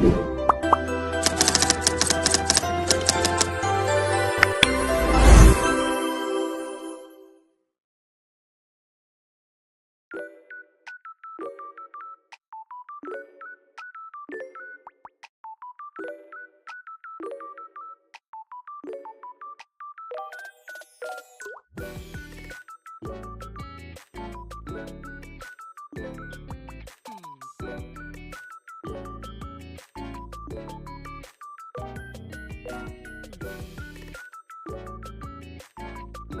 you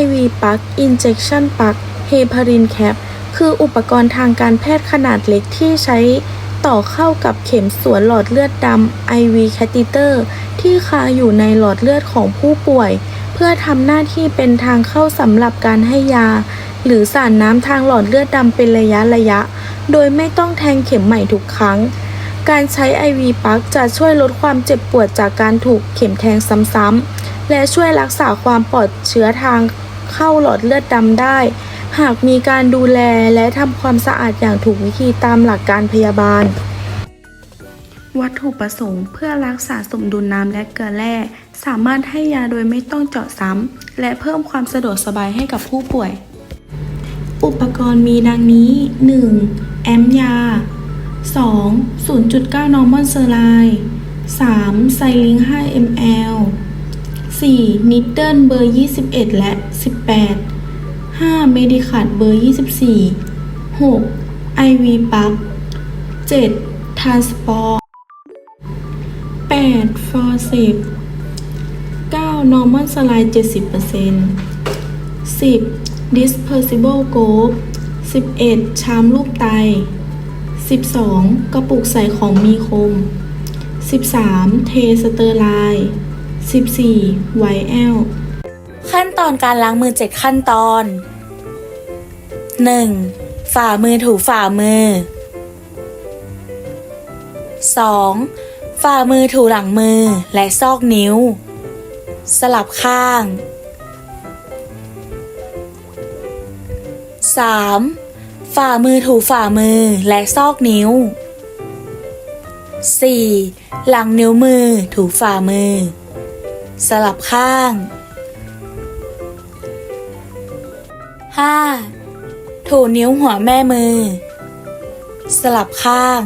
IV Plug Injection Plug Heparin Cap คืออุปกรณ์ทางการแพทย์ขนาดเล็กที่ใช้ต่อเข้ากับเข็มสวนหลอดเลือดดำ IV Catheter ที่คาอยู่ในหลอดเลือดของผู้ป่วย เพื่อทำหน้าที่เป็นทางเข้าสำหรับการให้ยา หรือสารน้ำทางหลอดเลือดดำเป็นระยะระยะ โดยไม่ต้องแทงเข็มใหม่ทุกครั้ง การใช้ IV ปลั๊กจะช่วยลดความเจ็บปวดจากการถูกเข็มแทงซ้ำๆ และช่วยรักษาความปลอดเชื้อทางเข้าหลอดเลือดดำได้ หากมีการดูแลและทำความสะอาดอย่างถูกวิธีตามหลักการพยาบาลวัตถุประสงค์เพื่อรักษาสมดุลน้ำและเกลือแร่ สามารถให้ยาโดยไม่ต้องเจาะซ้ำและเพิ่มความสะดวกสบายให้กับผู้ป่วย อุปกรณ์มีดังนี้ 1. แอมยา 2. 0.9 normal saline 3. ไซลิง 5 ml 4. นิดเดิลเบอร์ 21 และ 18 5. เมดิคัดเบอร์ 24 6. IV ปัก 7. ทานสปอร์ 8. ฟอร์เซป 9. normal saline 70% 10. Dispersible group 11. ชามรูปไต 12. กระปุกใส่ของมีคม 13. เทสเตอร์ไลน์ 14. ไวแอลขั้นตอนการล้างมือ 7 ขั้นตอน 1. ฝ่ามือถูฝ่ามือ 2. ฝ่ามือถูหลังมือและซอกนิ้ว สลับข้าง 3. ฝ่ามือถูฝ่ามือและซอกนิ้ว 4. หลังนิ้วมือถูฝ่ามือ สลับข้าง 5. ถูนิ้วหัวแม่มือ สลับข้าง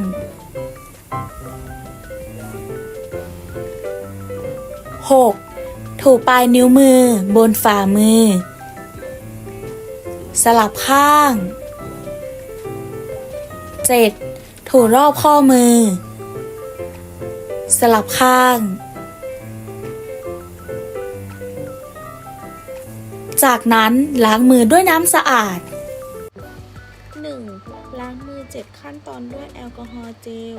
6. ถูปลายนิ้วมือบนฝ่ามือ สลับข้าง 7. ถูรอบข้อมือ สลับข้าง จากนั้นล้างมือด้วยน้ำสะอาด 1. ล้างมือ 7 ขั้นตอนด้วยแอลกอฮอล์เจล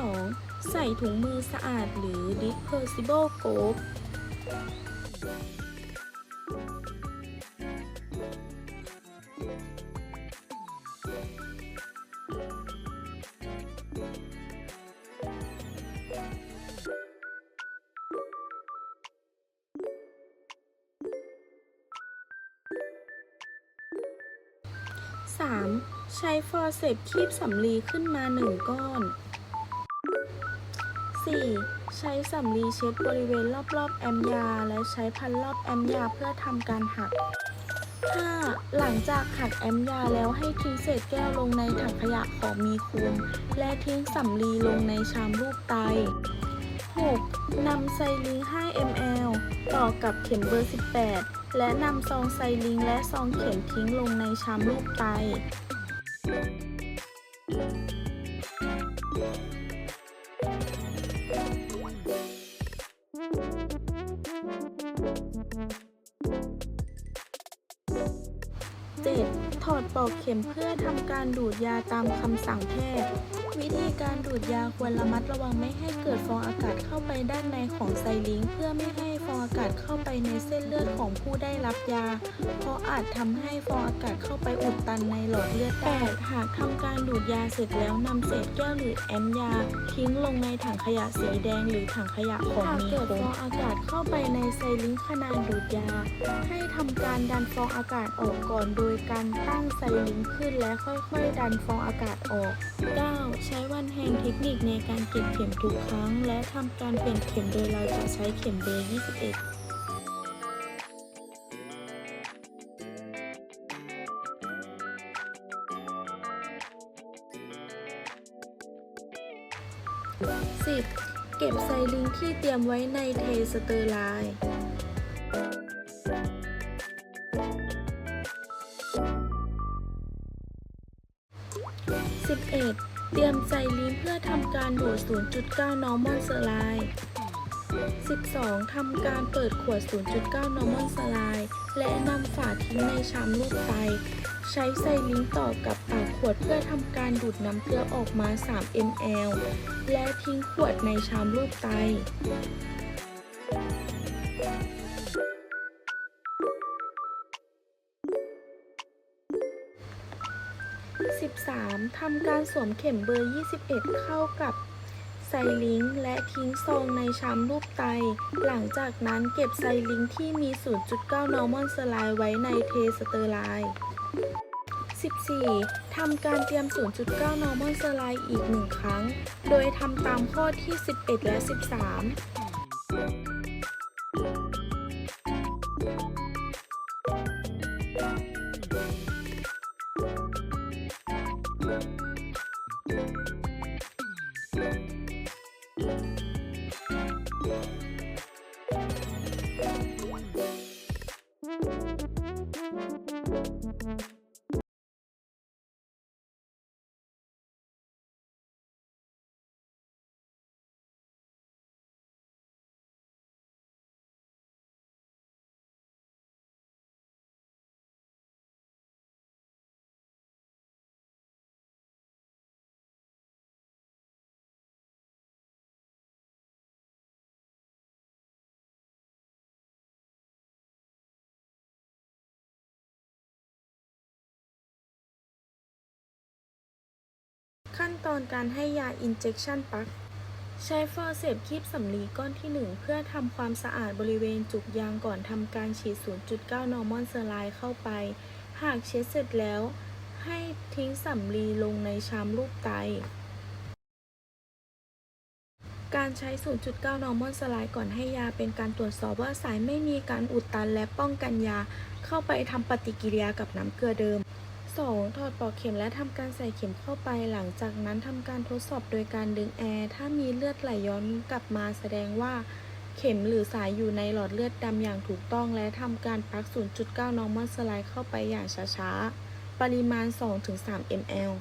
2. ใส่ถุงมือสะอาดหรือ dispersible glove 3. ใช้ฟอร์เซปคีบสำลีขึ้นมา 1 ก้อน 4. ใช้สำลีเช็ดบริเวณรอบๆแอมยา และใช้พันรอบแอมยาเพื่อทำการหัก 5. หลังจากหักแอมยาแล้วให้ทิ้งเศษแก้วลงในถังขยะของมีคุมและทิ้งสำลีลงในชามลูกไต 6. นำไซลิง 5 ml ต่อกับเข็มเบอร์ 18 และนำซองไซลิงและซองเข็มทิ้งลงในชามลูกไต 7. ถอดปลอกเข็มเพื่อทำการดูดยาตามคำสั่งแพทย์ วิธีการดูดยาควรระมัดระวังไม่ให้เกิดฟองอากาศเข้าไปด้านในของไซลิงเพื่อไม่ให้ฟองากาศเข้าไปในเส้นเลือดของผู้ได้รับยา เพราะอาจทำให้ฟองอากาศเข้าไปอุดตันในหลอดเลือดได้หากทำการดูดยาเสร็จแล้วนำเศษแก้วหรือแอมยา ทิ้งลงในถังขยะสีแดงหรือถังขยะของมีคมหากเกิดฟองอากาศเข้าไปในไซลิงขณะดูดยา ให้ทำการดันฟองอากาศออกก่อนโดยการตั้งไซลิงขึ้นและค่อยๆ ดันฟองอากาศออก 9. ใช้วันแฮนเทคนิคในการเก็บเข็มทุกครั้ง และทำการเปลี่ยนเข็มโดยเราจะใช้เข็มเบอร์21 10. เก็บไซลิงที่เตรียมไว้ในเทสเตอร์ไลน์ 11. เตรียมไซลิงเพื่อทำการดูด0.9 normal saline 12. ทำการเปิดขวด 0.9 normal saline และนำฝาทิ้งในชามลูกไตใช้ไซลิงต่อกับปากขวดเพื่อทำการดูดน้ำเกลือออกมา 3 ml และทิ้งขวดในชามลูกไต 13. ทำการสวมเข็มเบอร์ 21 เข้ากับไซลิงและทิ้งซองในชามรูปไต หลังจากนั้นเก็บไซลิงที่มี 0.9 normal saline ไว้ในเทสเตอร์ไลน์ 14. ทำการเตรียม 0.9 normal slide อีกหนึ่งครั้ง โดยทำตามข้อที่ 11 และ 13 ขั้นตอนการให้ยา injection ปัก ใช้ฟอร์เซปคีบสำลีก้อนที่ 1 เพื่อทำความสะอาดบริเวณจุกยางก่อนทำการฉีด 0.9 normal saline เข้าไป หากเช็ดเสร็จแล้ว ให้ทิ้งสำลีลงในชามลูกไต การใช้ 0.9 normal saline ก่อนให้ยาเป็นการตรวจสอบว่าสายไม่มีการอุดตันและป้องกันยาเข้าไปทำปฏิกิริยากับน้ำเกลือเดิม 2. ถอดปลอกเข็มและทำการใส่เข็มเข้าไป หลังจากนั้นทำการทดสอบโดยการดึงแอร์ ถ้ามีเลือดไหลย้อนกลับมาแสดงว่า เข็มหรือสายอยู่ในหลอดเลือดดำอย่างถูกต้อง และทำการปลัก 0.9 นอร์มอลสไลด์เข้าไปอย่างช้าๆ ปริมาณ 2-3 ml